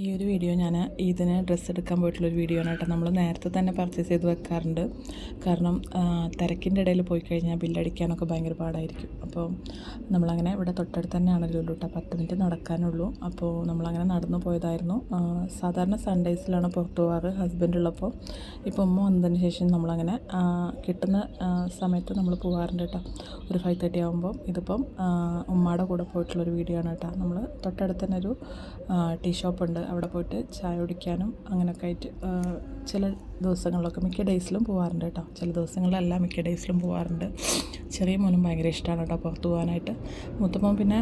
ഈ ഒരു വീഡിയോ ഞാൻ ഇതിന് ഡ്രസ്സ് എടുക്കാൻ പോയിട്ടുള്ളൊരു വീഡിയോ ആണ് കേട്ടോ. നമ്മൾ നേരത്തെ തന്നെ പർച്ചേസ് ചെയ്ത് വെക്കാറുണ്ട്. കാരണം തിരക്കിന്റെ ഇടയിൽ പോയി കഴിഞ്ഞാൽ ബില്ലടിക്കാനൊക്കെ ഭയങ്കര പാടായിരിക്കും. അപ്പോൾ നമ്മളങ്ങനെ ഇവിടെ തൊട്ടടുത്ത് തന്നെയാണല്ലോ കേട്ടോ പത്ത് മിനിറ്റ് നടക്കാനുള്ളൂ. അപ്പോൾ നമ്മളങ്ങനെ നടന്നു പോയതായിരുന്നു. സാധാരണ സൺഡേസിലാണ് പുറത്തു പോകാറ് ഹസ്ബൻഡ് ഉള്ളപ്പോൾ ഇപ്പോൾ ഉമ്മ വന്നതിന് ശേഷം നമ്മളങ്ങനെ കിട്ടുന്ന സമയത്ത് നമ്മൾ പോകാറുണ്ട് കേട്ടോ. ഒരു ഫൈവ് തേർട്ടി ആകുമ്പോൾ ഇതിപ്പം ഉമ്മയുടെ കൂടെ പോയിട്ടുള്ളൊരു വീഡിയോ ആണ് കേട്ടോ. നമ്മൾ തൊട്ടടുത്ത് തന്നെ ഒരു ടീ ഷോപ്പ് ഉണ്ട്. അവിടെ പോയിട്ട് ചായ കുടിക്കാനും അങ്ങനെയൊക്കെ ആയിട്ട് ചില ദിവസങ്ങളിലൊക്കെ മിക്ക ഡേയ്സിലും പോകാറുണ്ട് കേട്ടോ. ചില ദിവസങ്ങളിലല്ല മിക്ക ഡേയ്സിലും പോകാറുണ്ട് ചെറിയ മോനും ഭയങ്കര ഇഷ്ടമാണ് കേട്ടോ പുറത്ത് പോകാനായിട്ട് മൂത്തമ്മ പിന്നെ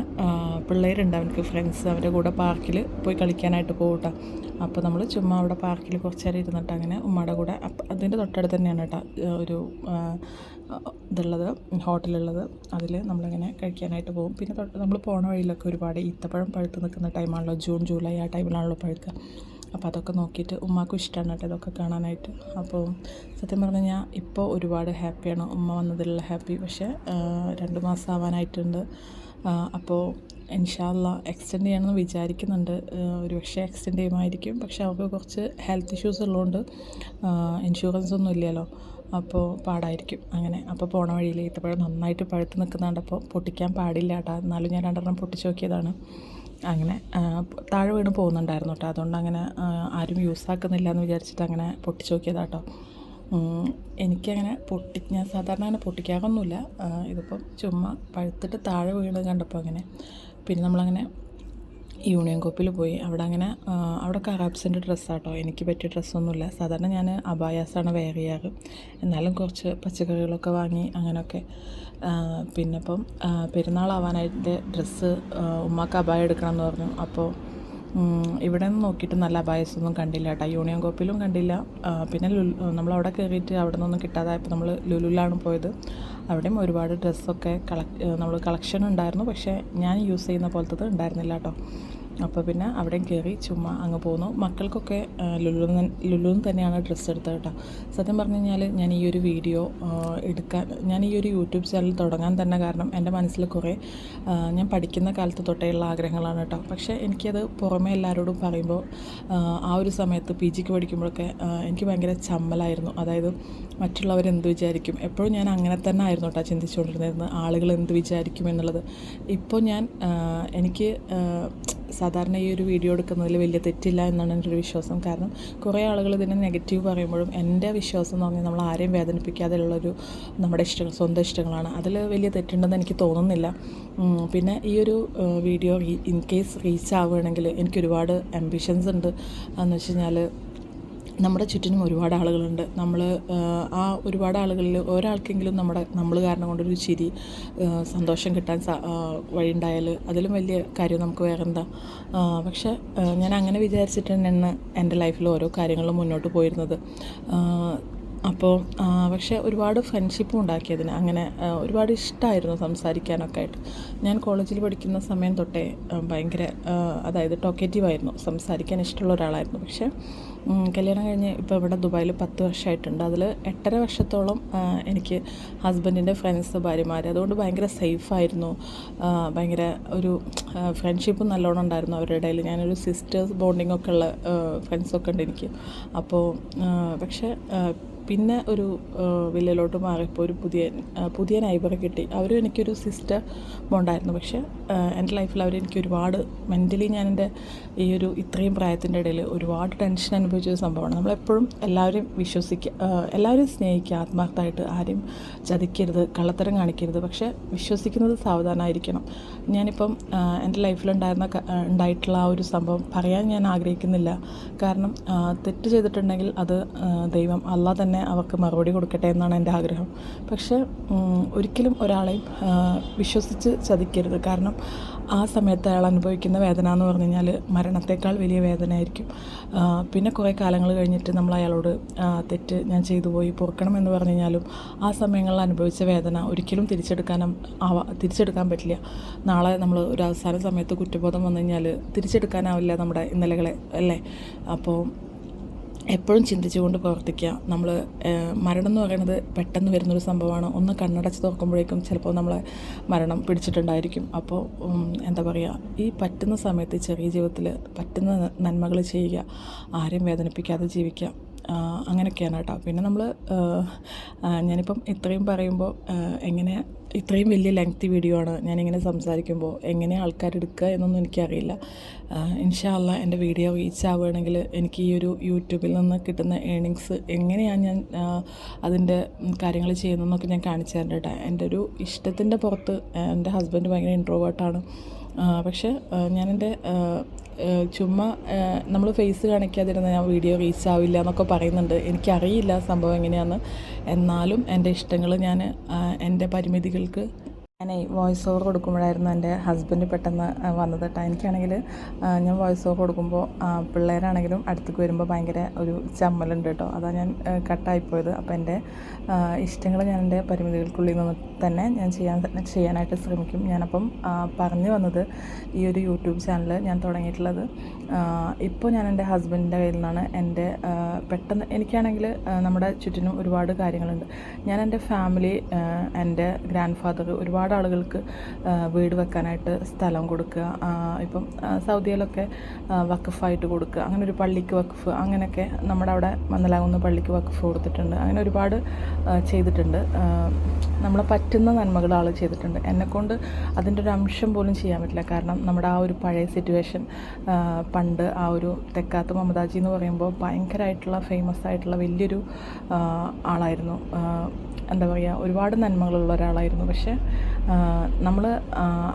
പിള്ളേരുണ്ട്. അവനക്ക് ഫ്രണ്ട്സ് അവരുടെ കൂടെ പാർക്കിൽ പോയി കളിക്കാനായിട്ട് പോകും കേട്ടോ. അപ്പോൾ നമ്മൾ ചുമ്മാ അവിടെ പാർക്കിൽ കുറച്ച് നേരം ഇരുന്നിട്ട് അങ്ങനെ ഉമ്മയുടെ കൂടെ അതിന്റെ തൊട്ടടുത്ത് തന്നെയാണ് കേട്ടോ ഒരു ഇതുള്ളത് ഹോട്ടലുള്ളത് അതിൽ നമ്മളിങ്ങനെ കഴിക്കാനായിട്ട് പോകും. പിന്നെ തൊട്ട് നമ്മൾ പോണ വഴിയിലൊക്കെ ഒരുപാട് ഈത്തപ്പഴം പഴുത്ത് നിൽക്കുന്ന ടൈമാണല്ലോ ജൂൺ ജൂലൈ ആ ടൈമിലാണല്ലോ പഴുക്കുക അപ്പോൾ അതൊക്കെ നോക്കിയിട്ട് ഉമ്മാക്കും ഇഷ്ടമാണ് കേട്ടോ ഇതൊക്കെ കാണാനായിട്ട്. അപ്പോൾ സത്യം പറഞ്ഞു കഴിഞ്ഞാൽ ഇപ്പോൾ ഒരുപാട് ഹാപ്പിയാണ് ഉമ്മ വന്നതിലുള്ള ഹാപ്പി. പക്ഷേ രണ്ട് മാസം ആവാനായിട്ടുണ്ട്. അപ്പോൾ ഇൻഷാല്ല എക്സ്റ്റെൻഡ് ചെയ്യണമെന്ന് വിചാരിക്കുന്നുണ്ട്. ഒരു പക്ഷേ എക്സ്റ്റെൻഡ് ചെയ്യുമായിരിക്കും. പക്ഷേ അവർക്ക് കുറച്ച് ഹെൽത്ത് ഇഷ്യൂസ് ഉള്ളതുകൊണ്ട് ഇൻഷുറൻസ് ഒന്നും ഇല്ലല്ലോ. അപ്പോൾ പാടായിരിക്കും. അങ്ങനെ. അപ്പോൾ പോണ വഴിയിൽ ഈത്തപ്പഴം നന്നായിട്ട് പഴുത്ത് നിൽക്കുന്നുണ്ടപ്പോൾ പൊട്ടിക്കാൻ പാടില്ല കേട്ടോ. എന്നാലും ഞാൻ രണ്ടെണ്ണം പൊട്ടിച്ച് നോക്കിയതാണ്. അങ്ങനെ താഴെ വീണ് പോകുന്നുണ്ടായിരുന്നു കേട്ടോ. അതുകൊണ്ട് അങ്ങനെ ആരും യൂസ് ആക്കുന്നില്ല എന്ന് വിചാരിച്ചിട്ട് അങ്ങനെ പൊട്ടിച്ച് നോക്കിയതാട്ടോ എനിക്കങ്ങനെ പൊട്ടി ഞാൻ സാധാരണ അങ്ങനെ പൊട്ടിക്കാറൊന്നുമില്ല. ഇതിപ്പം ചുമ്മാ പഴുത്തിട്ട് താഴെ വീണ് കണ്ടപ്പോൾ അങ്ങനെ. പിന്നെ നമ്മളങ്ങനെ യൂണിയൻ കോപ്പിൽ പോയി. അവിടെ അങ്ങനെ അവിടെ കറാബ്സിന്റെ ഡ്രസ്സാട്ടോ. എനിക്ക് പറ്റിയ ഡ്രസ്സൊന്നുമില്ല. സാധാരണ ഞാൻ അബായാസാണ് വെയർ ചെയ്യാറ്. എന്നാലും കുറച്ച് പച്ചക്കറികളൊക്കെ വാങ്ങി അങ്ങനെയൊക്കെ പിന്നെ ഇപ്പം പെരുന്നാളാവാനായിട്ട് ഡ്രസ്സ് ഉമ്മാക്ക് അബായ എടുക്കണം എന്ന് പറഞ്ഞു. അപ്പോൾ ഇവിടെ നിന്ന് നോക്കിയിട്ട് നല്ല അബായസൊന്നും കണ്ടില്ല കേട്ടോ. യൂണിയൻ കോപ്പിലും കണ്ടില്ല. പിന്നെ ലുലു നമ്മളവിടെ കയറിയിട്ട് അവിടെ നിന്നൊന്നും കിട്ടാതായപ്പോൾ നമ്മൾ ലുലുലാണ് പോയത്. അവിടെയും ഒരുപാട് ഡ്രസ്സൊക്കെ കളക് നമ്മൾ കളക്ഷൻ ഉണ്ടായിരുന്നു. പക്ഷേ ഞാൻ യൂസ് ചെയ്യുന്ന പോലത്തത് ഉണ്ടായിരുന്നില്ല കേട്ടോ. അപ്പോൾ പിന്നെ അവിടെയും കയറി ചുമ്മാ അങ്ങ് പോന്നു. മക്കൾക്കൊക്കെ ലുലു ലുലുന്ന് തന്നെയാണ് ഡ്രസ്സ് എടുത്തത് കേട്ടോ. സത്യം പറഞ്ഞു കഴിഞ്ഞാൽ ഞാൻ ഈ ഒരു വീഡിയോ എടുക്കാൻ ഞാൻ ഈ ഒരു യൂട്യൂബ് ചാനൽ തുടങ്ങാൻ തന്നെ കാരണം എന്റെ മനസ്സിൽ കുറേ ഞാൻ പഠിക്കുന്ന കാലത്ത് തൊട്ടേയുള്ള ആഗ്രഹങ്ങളാണ് കേട്ടോ. പക്ഷേ എനിക്കത് പുറമേ എല്ലാവരോടും പറയുമ്പോൾ ആ, ഒരു സമയത്ത് പി ജിക്ക് പഠിക്കുമ്പോഴൊക്കെ എനിക്ക് ഭയങ്കര ചമ്മലായിരുന്നു. അതായത് മറ്റുള്ളവർ എന്ത് വിചാരിക്കും? എപ്പോഴും ഞാൻ അങ്ങനെ തന്നെ ആയിരുന്നു കേട്ടോ ചിന്തിച്ചുകൊണ്ടിരുന്നത്. ആളുകൾ എന്ത് വിചാരിക്കും എന്നുള്ളത്. ഇപ്പോൾ ഞാൻ എനിക്ക് സാധാരണ ഈ ഒരു വീഡിയോ എടുക്കുന്നതിൽ വലിയ തെറ്റില്ല എന്നാണ് എന്റെ ഒരു വിശ്വാസം. കാരണം കുറേ ആളുകൾ ഇതിനെ നെഗറ്റീവ് പറയുമ്പോഴും എന്റെ വിശ്വാസം എന്ന് പറഞ്ഞാൽ നമ്മൾ ആരെയും വേദനിപ്പിക്കാതെയുള്ളൊരു നമ്മുടെ ഇഷ്ടങ്ങൾ സ്വന്തം ഇഷ്ടങ്ങളാണ്. അതിൽ വലിയ തെറ്റുണ്ടെന്ന് എനിക്ക് തോന്നുന്നില്ല. പിന്നെ ഈ ഒരു വീഡിയോ ഇൻ കേസ് റീച്ച് ആവുകയാണെങ്കിൽ എനിക്ക് ഒരുപാട് ആംബിഷൻസ് ഉണ്ട്. എന്ന് വെച്ച് കഴിഞ്ഞാൽ നമ്മുടെ ചുറ്റിനും ഒരുപാട് ആളുകളുണ്ട്. നമ്മൾ ആ ഒരുപാട് ആളുകളിൽ ഒരാൾക്കെങ്കിലും നമ്മുടെ നമ്മൾ കാരണം കൊണ്ടൊരു ചിരി സന്തോഷം കിട്ടാൻ സാ വഴിയുണ്ടായാൽ അതിലും വലിയ കാര്യം നമുക്ക് വേറെ എന്താ പക്ഷെ ഞാൻ അങ്ങനെ വിചാരിച്ചിട്ട് തന്നെയാണ് എന്റെ ലൈഫിൽ ഓരോ കാര്യങ്ങളും മുന്നോട്ട് പോയിരുന്നത്. അപ്പോൾ പക്ഷേ ഒരുപാട് ഫ്രണ്ട്ഷിപ്പും ഉണ്ടാക്കിയതിന്. അങ്ങനെ ഒരുപാട് ഇഷ്ടമായിരുന്നു സംസാരിക്കാനൊക്കെ ആയിട്ട്. ഞാൻ കോളേജിൽ പഠിക്കുന്ന സമയം തൊട്ടേ ഭയങ്കര അതായത് ടോക്കേറ്റീവ് ആയിരുന്നു. സംസാരിക്കാൻ ഇഷ്ടമുള്ള ഒരാളായിരുന്നു. പക്ഷേ കല്യാണം കഴിഞ്ഞ് ഇപ്പോൾ ഇവിടെ ദുബായിൽ പത്ത് വർഷമായിട്ടുണ്ട് അതിൽ എട്ടര വർഷത്തോളം എനിക്ക് ഹസ്ബൻഡിന്റെ ഫ്രണ്ട്സ് ഭാര്യമാർ അതുകൊണ്ട് ഭയങ്കര സേഫായിരുന്നു ഭയങ്കര ഒരു ഫ്രണ്ട്ഷിപ്പ് നല്ലോണം ഉണ്ടായിരുന്നു അവരുടെ ഇടയിൽ. ഞാനൊരു സിസ്റ്റേഴ്സ് ബോണ്ടിങ്ങൊക്കെ ഉള്ള ഫ്രണ്ട്സൊക്കെ ഉണ്ട് എനിക്ക്. അപ്പോൾ പക്ഷേ പിന്നെ ഒരു വില്ലയിലോട്ട് മാറിയപ്പോൾ ഒരു പുതിയ പുതിയ നൈബറെ കിട്ടി. അവരും എനിക്കൊരു സിസ്റ്റർ ബോണ്ടായിരുന്നു പക്ഷേ എന്റെ ലൈഫിൽ അവർ എനിക്ക് ഒരുപാട് മെന്റലി ഞാൻ എന്റെ ഈ ഒരു ഇത്രയും പ്രായത്തിന്റെ ഇടയിൽ ഒരുപാട് ടെൻഷൻ അനുഭവിച്ച ഒരു സംഭവമാണ്. നമ്മളെപ്പോഴും എല്ലാവരെയും വിശ്വസിക്കുക എല്ലാവരും സ്നേഹിക്കുക ആത്മാർത്ഥമായിട്ട് ആരും ചതിക്കരുത് കള്ളത്തരം കാണിക്കരുത്. പക്ഷേ വിശ്വസിക്കുന്നത് സാവധാനമായിരിക്കണം. ഞാനിപ്പം എന്റെ ലൈഫിലുണ്ടായിരുന്ന ഉണ്ടായിട്ടുള്ള ആ ഒരു സംഭവം പറയാൻ ഞാൻ ആഗ്രഹിക്കുന്നില്ല. കാരണം തെറ്റ് ചെയ്തിട്ടുണ്ടെങ്കിൽ അത് ദൈവം അള്ളാഹ് തന്നെ അവർക്ക് മറുപടി കൊടുക്കട്ടെ എന്നാണ് എന്റെ ആഗ്രഹം. പക്ഷേ ഒരിക്കലും ഒരാളെയും വിശ്വസിച്ച് ചതിക്കരുത്. കാരണം ആ സമയത്ത് അയാൾ അനുഭവിക്കുന്ന വേദന എന്ന് പറഞ്ഞു കഴിഞ്ഞാൽ മരണത്തേക്കാൾ വലിയ വേദനയായിരിക്കും. പിന്നെ കുറേ കാലങ്ങൾ കഴിഞ്ഞിട്ട് നമ്മൾ അയാളോട് തെറ്റ് ഞാൻ ചെയ്തു പോയി പൊറുക്കണം എന്ന് പറഞ്ഞു കഴിഞ്ഞാലും ആ സമയങ്ങളിൽ അനുഭവിച്ച വേദന ഒരിക്കലും തിരിച്ചെടുക്കാനും ആവാ തിരിച്ചെടുക്കാൻ പറ്റില്ല. നാളെ നമ്മൾ ഒരു അവസാന സമയത്ത് കുറ്റബോധം വന്നു കഴിഞ്ഞാൽ തിരിച്ചെടുക്കാനാവില്ല നമ്മുടെ ഇന്നലകളെ അല്ലേ? അപ്പോൾ എപ്പോഴും ചിന്തിച്ചുകൊണ്ട് പ്രവർത്തിക്കുക. നമ്മൾ മരണം എന്ന് പറയുന്നത് പെട്ടെന്ന് വരുന്നൊരു സംഭവമാണ്. ഒന്ന് കണ്ണടച്ച് തുറക്കുമ്പോഴേക്കും ചിലപ്പോൾ നമ്മളെ മരണം പിടിച്ചിട്ടുണ്ടായിരിക്കും. അപ്പോൾ എന്താ പറയുക ഈ പറ്റുന്ന സമയത്ത് ചെറിയ ജീവിതത്തിൽ പറ്റുന്ന നന്മകൾ ചെയ്യുക ആരെയും വേദനിപ്പിക്കാതെ ജീവിക്കുക. അങ്ങനെയൊക്കെയാണ് കേട്ടോ. പിന്നെ നമ്മൾ ഞാനിപ്പം ഇത്രയും പറയുമ്പോൾ എങ്ങനെ ഇത്രയും വലിയ ലെങ്തി വീഡിയോ ആണ് ഞാനിങ്ങനെ സംസാരിക്കുമ്പോൾ എങ്ങനെ ആൾക്കാർ എടുക്കുക എന്നൊന്നും എനിക്കറിയില്ല. ഇൻഷാല്ല എന്റെ വീഡിയോ റീച്ച് ആവുകയാണെങ്കിൽ എനിക്ക് ഈ ഒരു യൂട്യൂബിൽ നിന്ന് കിട്ടുന്ന ഏണിങ്സ് എങ്ങനെയാണ് ഞാൻ അതിന്റെ കാര്യങ്ങൾ ചെയ്യുന്നതെന്നൊക്കെ ഞാൻ കാണിച്ചു തരേണ്ട എന്റെ ഒരു ഇഷ്ടത്തിന്റെ പുറത്ത് എന്റെ ഹസ്ബൻഡ് ഭയങ്കര ഇൻട്രോവേർട്ടാണ് പക്ഷേ ഞാനെന്റെ ചുമ്മാ നമ്മൾ ഫേസ് കാണിക്കാതിരുന്ന ഞാൻ വീഡിയോ റീച്ച് ആവില്ല എന്നൊക്കെ പറയുന്നുണ്ട്. എനിക്കറിയില്ല സംഭവം എങ്ങനെയാണെന്ന് എന്നാലും എന്റെ ഇഷ്ടങ്ങൾ ഞാൻ എന്റെ പരിമിതികൾക്ക് ഞാനേ വോയിസ് ഓവർ കൊടുക്കുമ്പോഴായിരുന്നു എന്റെ ഹസ്ബൻഡ് പെട്ടെന്ന് വന്നത് കേട്ടോ എനിക്കാണെങ്കിൽ ഞാൻ വോയിസ് ഓവർ കൊടുക്കുമ്പോൾ പിള്ളേരാണെങ്കിലും അടുത്തേക്ക് വരുമ്പോൾ ഭയങ്കര ഒരു ചമ്മലുണ്ട് കേട്ടോ അതാണ് ഞാൻ കട്ടായിപ്പോയത് അപ്പോൾ എന്റെ ഇഷ്ടങ്ങൾ ഞാൻ എന്റെ പരിമിതികൾക്കുള്ളിൽ നിന്ന് തന്നെ ഞാൻ ചെയ്യാൻ ചെയ്യാനായിട്ട് ശ്രമിക്കും. ഞാനപ്പം പറഞ്ഞു വന്നത് ഈ ഒരു യൂട്യൂബ് ചാനൽ ഞാൻ തുടങ്ങിയിട്ടുള്ളത് ഇപ്പോൾ ഞാൻ എന്റെ ഹസ്ബൻഡിന്റെ കയ്യിൽ നിന്നാണ്. എന്റെ പെട്ടെന്ന് എനിക്കാണെങ്കിൽ നമ്മുടെ ചുറ്റിനും ഒരുപാട് കാര്യങ്ങളുണ്ട്. ഞാൻ എന്റെ ഫാമിലി എന്റെ ഗ്രാൻഡ് ഫാദർ ഒരുപാട് ആളുകൾക്ക് വീട് വെക്കാനായിട്ട് സ്ഥലം കൊടുക്കുക ഇപ്പം സൗദിയിലൊക്കെ വക്കഫായിട്ട് കൊടുക്കുക അങ്ങനെ ഒരു പള്ളിക്ക് വക്കഫ് അങ്ങനെയൊക്കെ നമ്മുടെ അവിടെ മന്നലാകുന്ന പള്ളിക്ക് വക്കഫ് കൊടുത്തിട്ടുണ്ട്. അങ്ങനെ ഒരുപാട് ചെയ്തിട്ടുണ്ട്. നമ്മളെ പറ്റുന്ന നന്മകൾ ആൾ ചെയ്തിട്ടുണ്ട്. എന്നെക്കൊണ്ട് അതിന്റെ ഒരു അംശം പോലും ചെയ്യാൻ പറ്റില്ല. കാരണം നമ്മുടെ ആ ഒരു പഴയ സിറ്റുവേഷൻ പണ്ട് ആ ഒരു തെക്കാത്ത മമതാജി എന്ന് പറയുമ്പോൾ ഭയങ്കരമായിട്ടുള്ള ഫേമസ് ആയിട്ടുള്ള വലിയൊരു ആളായിരുന്നു. എന്താ പറയുക ഒരുപാട് നന്മകളുള്ള ഒരാളായിരുന്നു. പക്ഷേ നമ്മൾ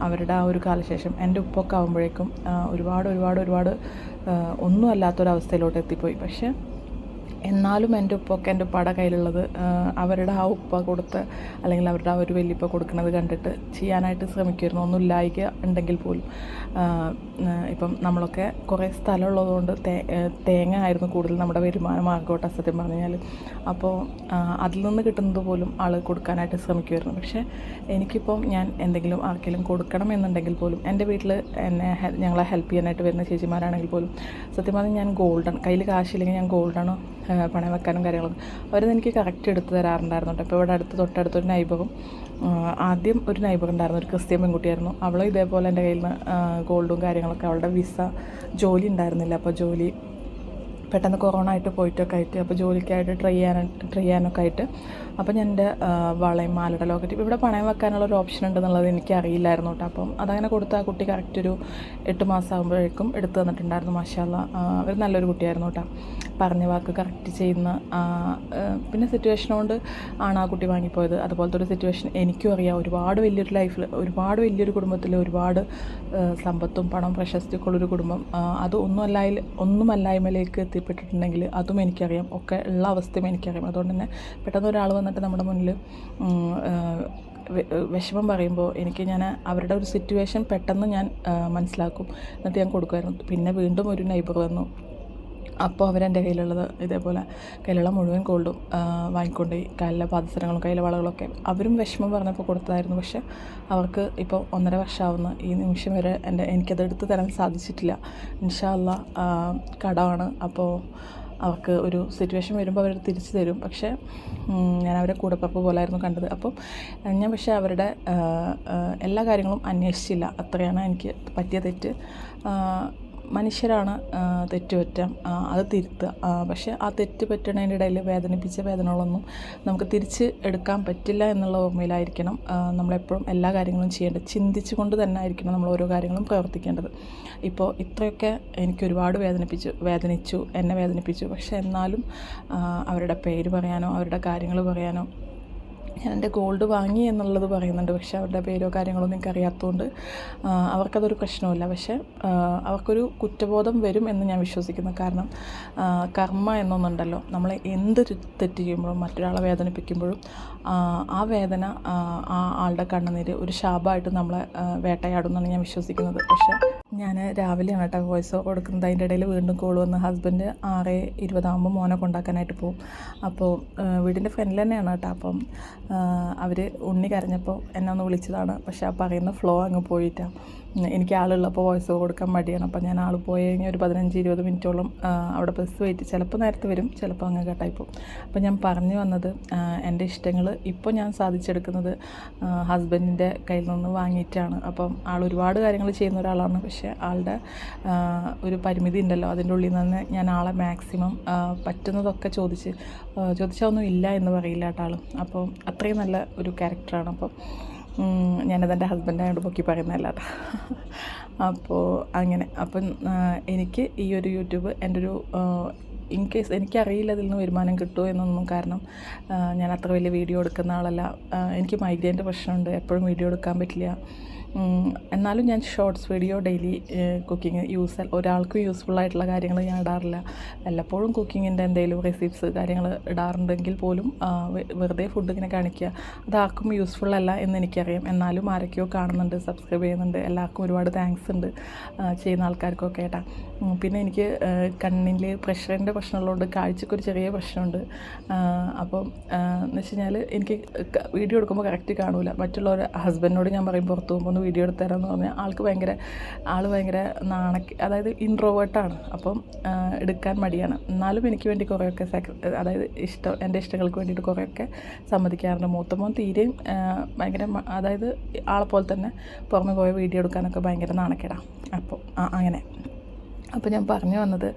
അവരുടെ ആ ഒരു കാലശേഷം എന്റെ ഉപ്പൊക്കെ ആകുമ്പോഴേക്കും ഒരുപാട് ഒരുപാട് ഒരുപാട് ഒന്നുമല്ലാത്തൊരവസ്ഥയിലോട്ട് എത്തിപ്പോയി. പക്ഷേ എന്നാലും എന്റെ ഉപ്പൊക്കെ എന്റെ ഉപ്പയുടെ കയ്യിലുള്ളത് അവരുടെ ആ ഉപ്പ കൊടുത്ത് അല്ലെങ്കിൽ അവരുടെ ആ ഒരു വലിയപ്പ കൊടുക്കുന്നത് കണ്ടിട്ട് ചെയ്യാനായിട്ട് ശ്രമിക്കുമായിരുന്നു. ഒന്നും ഉണ്ടെങ്കിൽ പോലും. ഇപ്പം നമ്മളൊക്കെ കുറേ സ്ഥലമുള്ളതുകൊണ്ട് തേ തേങ്ങ ആയിരുന്നു കൂടുതൽ നമ്മുടെ വരുമാന മാർഗമായിട്ട് സത്യം പറഞ്ഞു കഴിഞ്ഞാൽ അപ്പോൾ അതിൽ നിന്ന് കിട്ടുന്നത് പോലും ആൾ കൊടുക്കാനായിട്ട് ശ്രമിക്കുമായിരുന്നു. പക്ഷേ എനിക്കിപ്പം ഞാൻ എന്തെങ്കിലും ആർക്കെങ്കിലും കൊടുക്കണം എന്നുണ്ടെങ്കിൽ പോലും എന്റെ വീട്ടിൽ എന്നെ ഞങ്ങളെ ഹെൽപ്പ് ചെയ്യാനായിട്ട് വരുന്ന ചേച്ചിമാരാണെങ്കിൽ പോലും സത്യം പറഞ്ഞാൽ ഞാൻ ഗോൾഡാണ് കയ്യിൽ കാശില്ലെങ്കിൽ ഞാൻ ഗോൾഡാണ്? പണയം വെക്കാനും കാര്യങ്ങളൊക്കെ. അവരത് എനിക്ക് കറക്റ്റ് എടുത്ത് തരാറുണ്ടായിരുന്നു കേട്ടോ. ഇപ്പോൾ ഇവിടെ അടുത്ത് തൊട്ടടുത്തൊരു നൈബറും ആദ്യം ഒരു നൈബർ ഉണ്ടായിരുന്നു. ഒരു ക്രിസ്ത്യൻ പെൺകുട്ടിയായിരുന്നു. അവളും ഇതേപോലെ എന്റെ കയ്യിൽ നിന്ന് ഗോൾഡും കാര്യങ്ങളൊക്കെ അവളുടെ വിസ ജോലി ഉണ്ടായിരുന്നില്ല. അപ്പോൾ ജോലി പെട്ടെന്ന് കൊറോണ ആയിട്ട് പോയിട്ടൊക്കെ ആയിട്ട് അപ്പോൾ ജോലിക്കായിട്ട് ട്രൈ ചെയ്യാൻ ട്രൈ ചെയ്യാനൊക്കെ ആയിട്ട് അപ്പോൾ ഞാൻ എന്റെ വളയും മാലയുടെ ലോക്കറ്റ് ഇവിടെ പണയം വെക്കാനുള്ള ഒരു ഓപ്ഷൻ ഉണ്ടെന്നുള്ളത് എനിക്ക് അറിയില്ലായിരുന്നു കേട്ടോ അപ്പം അതങ്ങനെ കൊടുത്ത് ആ കുട്ടി കറക്റ്റ് ഒരു എട്ട് മാസം ആകുമ്പോഴേക്കും എടുത്തു തന്നിട്ടുണ്ടായിരുന്നു. മാഷാല്ല ഒരു നല്ലൊരു കുട്ടിയായിരുന്നു കേട്ടോ പറഞ്ഞ വാക്ക് കറക്റ്റ് ചെയ്യുന്ന പിന്നെ സിറ്റുവേഷൻ കൊണ്ട് ആണ് ആ കുട്ടി വാങ്ങിപ്പോയത്. അതുപോലത്തെ ഒരു സിറ്റുവേഷൻ എനിക്കും അറിയാം. ഒരുപാട് വലിയൊരു ലൈഫിൽ ഒരുപാട് വലിയൊരു കുടുംബത്തിൽ ഒരുപാട് സമ്പത്തും പണവും പ്രശസ്തിയൊക്കെ ഉള്ളൊരു കുടുംബം അത് ഒന്നുമല്ലായി ഒന്നുമല്ലായ്മയിലേക്ക് എത്തിപ്പെട്ടിട്ടുണ്ടെങ്കിൽ അതും എനിക്കറിയാം. ഒക്കെ ഉള്ള അവസ്ഥയും എനിക്കറിയാം. അതുകൊണ്ട് തന്നെ പെട്ടെന്ന് ഒരാൾ വന്നിട്ട് നമ്മുടെ മുന്നിൽ വിഷമം പറയുമ്പോൾ എനിക്ക് ഞാൻ അവരുടെ ഒരു സിറ്റുവേഷൻ പെട്ടെന്ന് ഞാൻ മനസ്സിലാക്കും. എന്നിട്ട് ഞാൻ കൊടുക്കുമായിരുന്നു പിന്നെ വീണ്ടും ഒരു നൈബർ വന്നു. അപ്പോൾ അവരെന്റെ കയ്യിലുള്ളത് ഇതേപോലെ കയ്യിലുള്ള മുഴുവൻ ഗോൾഡും വാങ്ങിക്കൊണ്ടുപോയി. കയ്യിലെ പാദസരങ്ങളും കയ്യിലെ വളകളൊക്കെ. അവരും വിഷമം പറഞ്ഞപ്പോൾ കൊടുത്തതായിരുന്നു. പക്ഷേ അവർക്ക് ഇപ്പോൾ ഒന്നര വർഷമാവുന്ന. ഈ നിമിഷം വരെ എന്റെ എനിക്കത് എടുത്ത് തരാൻ സാധിച്ചിട്ടില്ല. ഇൻഷാല്ല കടമാണ്. അപ്പോൾ അവർക്ക് ഒരു സിറ്റുവേഷൻ വരുമ്പോൾ അവർ തിരിച്ചു തരും. പക്ഷേ ഞാൻ അവരെ കൂടപ്പറപ്പ് പോലായിരുന്നു കണ്ടത്. അപ്പം ഞാൻ പക്ഷേ അവരുടെ എല്ലാ കാര്യങ്ങളും അന്വേഷിച്ചില്ല. അത്രയാണ് എനിക്ക് പറ്റിയ തെറ്റ്. മനുഷ്യരാണ് ആ, തെറ്റ് പറ്റാം ആ, അത് തിരുത്തുക പക്ഷേ ആ തെറ്റ് പറ്റണതിന്റെ ഇടയിൽ വേദനിപ്പിച്ച വേദനകളൊന്നും നമുക്ക് തിരിച്ച് എടുക്കാൻ പറ്റില്ല എന്നുള്ള ഓർമ്മയിലായിരിക്കണം നമ്മളെപ്പോഴും എല്ലാ കാര്യങ്ങളും ചെയ്യേണ്ടത്. ചിന്തിച്ചു കൊണ്ട് തന്നെ ആയിരിക്കണം നമ്മൾ ഓരോ കാര്യങ്ങളും പ്രവർത്തിക്കേണ്ടത്. ഇപ്പോൾ ഇത്രയൊക്കെ എനിക്ക് ഒരുപാട് വേദനിപ്പിച്ചു വേദനിച്ചു എന്നെ വേദനിപ്പിച്ചു. പക്ഷേ എന്നാലും അവരുടെ പേര് പറയാനോ അവരുടെ കാര്യങ്ങൾ പറയാനോ ഞാൻ എന്റെ ഗോൾഡ് വാങ്ങി എന്നുള്ളത് പറയുന്നുണ്ട്. പക്ഷെ അവരുടെ പേരോ കാര്യങ്ങളോ നിങ്ങൾക്ക് അറിയാത്തതുകൊണ്ട് അവർക്കതൊരു പ്രശ്നമില്ല പക്ഷേ അവർക്കൊരു കുറ്റബോധം വരും എന്ന് ഞാൻ വിശ്വസിക്കുന്നു. കാരണം കർമ്മ എന്നൊന്നുണ്ടല്ലോ. നമ്മൾ എന്ത് തെറ്റ് ചെയ്യുമ്പോഴും മറ്റൊരാളെ വേദനിപ്പിക്കുമ്പോഴും ആ, വേദന ആ ആളുടെ കണ്ണുനീര് ഒരു ശാപമായിട്ട് നമ്മളെ വേട്ടയാടുന്നാണ് ഞാൻ വിശ്വസിക്കുന്നത്. പക്ഷേ ഞാൻ രാവിലെയാണ് കേട്ടോ വോയിസ് കൊടുക്കുന്നത്. അതിന്റെ ഇടയിൽ വീണ്ടും കോൾ വന്ന് ഹസ്ബൻഡ് ആറ് ഇരുപതാകുമ്പോൾ മോനെ കൊണ്ടാക്കാനായിട്ട് പോകും അപ്പോൾ വീടിന്റെ ഫ്രണ്ടിൽ തന്നെയാണ് കേട്ടോ. അപ്പം അവർ ഉണ്ണി കരഞ്ഞപ്പോൾ എന്നെ ഒന്ന് വിളിച്ചതാണ്. പക്ഷെ ആ പറയുന്ന ഫ്ലോ അങ്ങ് പോയിട്ടാണ് എനിക്ക് ആളുള്ളപ്പോൾ വോയിസ് കൊടുക്കാൻ മടിയാണ്. അപ്പോൾ ഞാൻ ആൾ പോയി കഴിഞ്ഞാൽ ഒരു പതിനഞ്ച് ഇരുപത് മിനിറ്റോളം അവിടെ ബസ് വെയിറ്റ് ചിലപ്പോൾ നേരത്തെ വരും ചിലപ്പോൾ അങ്ങ് കട്ടായി പോകും അപ്പോൾ ഞാൻ പറഞ്ഞു വന്നത് എന്റെ ഇഷ്ടങ്ങൾ ഇപ്പോൾ ഞാൻ സാധിച്ചെടുക്കുന്നത് ഹസ്ബൻഡിന്റെ കയ്യിൽ നിന്ന് വാങ്ങിയിട്ടാണ്. അപ്പം ആൾ ഒരുപാട് കാര്യങ്ങൾ ചെയ്യുന്ന ഒരാളാണ്. പക്ഷേ ആളുടെ ഒരു പരിമിതി ഉണ്ടല്ലോ. അതിന്റെ ഉള്ളിൽ നിന്ന് ഞാൻ ആളെ മാക്സിമം പറ്റുന്നതൊക്കെ ചോദിച്ച് ചോദിച്ചാൽ ഒന്നും ഇല്ല എന്ന് പറയില്ല കേട്ടാൾ അപ്പോൾ അത്രയും നല്ല ഒരു ക്യാരക്ടറാണ്. അപ്പം ഞാനത് ഞാനതെന്റെ ഹസ്ബൻഡായോട് പൊക്കി പറയുന്നതല്ല അപ്പോൾ അങ്ങനെ അപ്പം എനിക്ക് ഈ ഒരു യൂട്യൂബ് എന്റെ ഒരു ഇൻ കേസ് എനിക്കറിയില്ല ഇതിൽ നിന്ന് വരുമാനം കിട്ടുമോ എന്നൊന്നും കാരണം ഞാൻ അത്ര വലിയ വീഡിയോ എടുക്കുന്ന ആളല്ല. എനിക്ക് മൈഗ്രൈന്റെ പ്രശ്നമുണ്ട്. എപ്പോഴും വീഡിയോ എടുക്കാൻ പറ്റില്ല. എന്നാലും ഞാൻ shorts video daily cooking use ഒരാൾക്കും യൂസ്ഫുൾ ആയിട്ടുള്ള കാര്യങ്ങൾ ഞാൻ ഇടാറില്ല. വല്ലപ്പോഴും കുക്കിങ്ങിന്റെ എന്തെങ്കിലും റെസിപ്സ് കാര്യങ്ങൾ ഇടാറുണ്ടെങ്കിൽ പോലും വെറുതെ ഫുഡ് ഇങ്ങനെ കാണിക്കുക. അതാർക്കും യൂസ്ഫുൾ അല്ല എന്ന് എനിക്കറിയാം. എന്നാലും ആരൊക്കെയോ കാണുന്നുണ്ട് സബ്സ്ക്രൈബ് ചെയ്യുന്നുണ്ട്. എല്ലാവർക്കും ഒരുപാട് താങ്ക്സ് ഉണ്ട് ചെയ്യുന്ന ആൾക്കാർക്കൊക്കെ ഏട്ടാ പിന്നെ എനിക്ക് കണ്ണിൽ പ്രഷറിന്റെ പ്രശ്നമുള്ളതുകൊണ്ട് കാഴ്ചക്കൊരു ചെറിയ പ്രശ്നമുണ്ട്. അപ്പം എന്ന് വെച്ച് കഴിഞ്ഞാൽ എനിക്ക് വീഡിയോ എടുക്കുമ്പോൾ കറക്റ്റ് കാണൂല. മറ്റുള്ളവർ ഹസ്ബൻഡിനോട് ഞാൻ പറയും പുറത്ത് പോകുമ്പോൾ ഒന്ന് വീഡിയോ എടുത്ത് തരാമെന്ന് പറഞ്ഞാൽ ആൾക്ക് ഭയങ്കര ആൾ ഭയങ്കര നാണക്ക് അതായത് ഇൻട്രോവേർട്ടാണ് അപ്പം എടുക്കാൻ മടിയാണ്. എന്നാലും എനിക്ക് വേണ്ടി കുറേയൊക്കെ അതായത് ഇഷ്ടം എന്റെ ഇഷ്ടങ്ങൾക്ക് വേണ്ടിയിട്ട് കുറേയൊക്കെ സമ്മതിക്കാറുണ്ട്. മൂത്തമോൻ തീരെയും ഭയങ്കര അതായത് ആളെ പോലെ തന്നെ പുറമെ പോയ വീഡിയോ എടുക്കാനൊക്കെ ഭയങ്കര നാണക്കേടാണ് അപ്പോൾ അങ്ങനെ. അപ്പോൾ ഞാൻ പറഞ്ഞു വന്നത്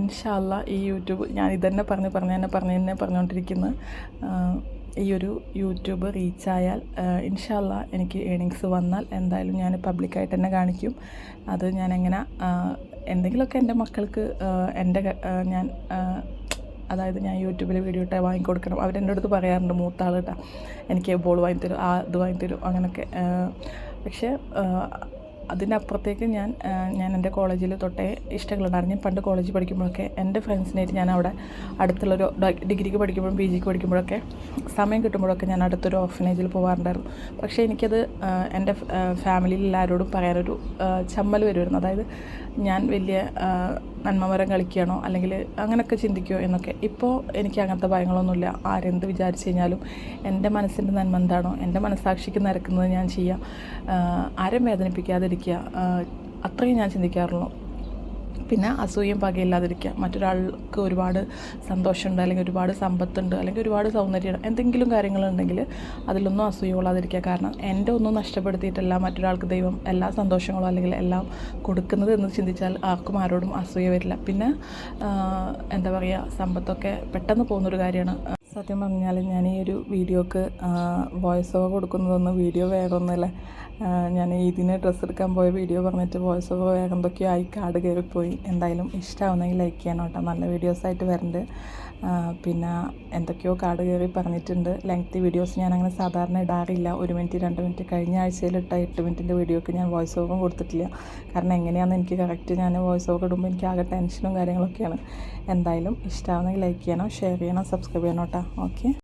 ഇൻഷാല്ല ഈ യൂട്യൂബ് ഞാൻ ഇതന്നെ പറഞ്ഞ് പറഞ്ഞ് തന്നെ പറഞ്ഞ് തന്നെ പറഞ്ഞുകൊണ്ടിരിക്കുന്നു ആ, ഈ ഒരു യൂട്യൂബ് റീച്ചായാൽ ഇൻഷാല്ല എനിക്ക് ഏണിങ്സ് വന്നാൽ എന്തായാലും ഞാൻ പബ്ലിക്കായിട്ട് തന്നെ കാണിക്കും. അത് ഞാൻ എങ്ങനെ എന്തെങ്കിലുമൊക്കെ എന്റെ മക്കൾക്ക് എന്റെ ഞാൻ അതായത് ഞാൻ യൂട്യൂബിൽ വീഡിയോ ഇട്ട് വാങ്ങിക്കൊടുക്കണം. അവരെന്റെ അടുത്ത് പറയാറുണ്ട് മൂത്ത എനിക്ക് ബോൾ വാങ്ങിത്തരും ആ ഇത് വാങ്ങിത്തരും അങ്ങനെയൊക്കെ പക്ഷേ അതിനപ്പുറത്തേക്ക് ഞാൻ ഞാൻ എന്റെ കോളേജിൽ തൊട്ടേ ഇഷ്ടങ്ങളുണ്ടായിരുന്നു ഞാൻ പണ്ട് കോളേജിൽ പഠിക്കുമ്പോഴൊക്കെ എന്റെ ഫ്രണ്ട്സിനായിട്ട് ഞാൻ അവിടെ അടുത്തുള്ളൊരു ഡിഗ്രിക്ക് പഠിക്കുമ്പോഴും പി ജിക്ക് പഠിക്കുമ്പോഴൊക്കെ സമയം കിട്ടുമ്പോഴൊക്കെ ഞാൻ അടുത്തൊരു ഓർഫനേജിൽ പോകാറുണ്ടായിരുന്നു പക്ഷേ എനിക്കത് എന്റെ ഫാമിലിയിൽ എല്ലാവരോടും പറയാനൊരു ചമ്മൽ വരുമായിരുന്നു. അതായത് ഞാൻ വലിയ നന്മമരം കളിക്കുകയാണോ? അല്ലെങ്കിൽ അങ്ങനെയൊക്കെ ചിന്തിക്കുമോ എന്നൊക്കെ. ഇപ്പോൾ എനിക്ക് അങ്ങനത്തെ ഭയങ്ങളൊന്നുമില്ല. ആരെന്ത് വിചാരിച്ചു കഴിഞ്ഞാലും എന്റെ മനസ്സിന്റെ നന്മ എന്താണോ എന്റെ മനസ്സാക്ഷിക്ക് നിരക്കുന്നത് ഞാൻ ചെയ്യാം. ആരും വേദനിപ്പിക്കാതിരിക്കുക. അത്രയും ഞാൻ ചിന്തിക്കാറുള്ളൂ. പിന്നെ അസൂയം പകയില്ലാതിരിക്കുക മറ്റൊരാൾക്ക് ഒരുപാട് സന്തോഷമുണ്ട് അല്ലെങ്കിൽ ഒരുപാട് സമ്പത്തുണ്ട് അല്ലെങ്കിൽ ഒരുപാട് സൗന്ദര്യം എന്തെങ്കിലും കാര്യങ്ങളുണ്ടെങ്കിൽ അതിലൊന്നും അസൂയ കൊള്ളാതിരിക്കുക കാരണം എന്റെ ഒന്നും നഷ്ടപ്പെടുത്തിയിട്ടല്ല മറ്റൊരാൾക്ക് ദൈവം എല്ലാ സന്തോഷങ്ങളും അല്ലെങ്കിൽ എല്ലാം കൊടുക്കുന്നത് എന്ന് ചിന്തിച്ചാൽ ആർക്കും ആരോടും അസൂയ വരില്ല. പിന്നെ എന്താ പറയുക സമ്പത്തൊക്കെ പെട്ടെന്ന് പോകുന്നൊരു കാര്യമാണ്. സത്യം പറഞ്ഞാൽ ഞാൻ ഈ ഒരു വീഡിയോക്ക് വോയിസ് ഓവർ കൊടുക്കുന്നതൊന്നും വീഡിയോ വേറെ ഒന്നുമല്ല ആ, ഞാൻ ഇതിന് ഡ്രസ്സ് എടുക്കാൻ പോയ വീഡിയോ പറഞ്ഞിട്ട് വോയിസ് ഓവർ വേറെ എന്തൊക്കെയോ ആയി കാട് കയറിപ്പോയി. എന്തായാലും ഇഷ്ടമാവുന്നെങ്കിൽ ലൈക്ക് ചെയ്യണം കേട്ടോ നല്ല വീഡിയോസായിട്ട് വരുന്നുണ്ട് പിന്നെ എന്തൊക്കെയോ കാട് കയറി പറഞ്ഞിട്ടുണ്ട്. ലെങ്ത്തി വീഡിയോസ് ഞാൻ അങ്ങനെ സാധാരണ ഇടാറില്ല. ഒരു മിനിറ്റ് രണ്ട് മിനിറ്റ് കഴിഞ്ഞ ആഴ്ചയിൽ ഇട്ട എട്ട് മിനിറ്റിന്റെ വീഡിയോക്ക് ഞാൻ വോയിസ് ഓവറും കൊടുത്തിട്ടില്ല. കാരണം എങ്ങനെയാണെന്ന് എനിക്ക് കറക്റ്റ് ഞാൻ വോയിസ് ഓവർ ഇടുമ്പോൾ എനിക്ക് ആകെ ടെൻഷനും കാര്യങ്ങളൊക്കെയാണ്. എന്തായാലും ഇഷ്ടമാവുന്നെങ്കിൽ ലൈക്ക് ചെയ്യണം ഷെയർ ചെയ്യണം സബ്സ്ക്രൈബ് ചെയ്യണം കേട്ടോ. ഓക്കെ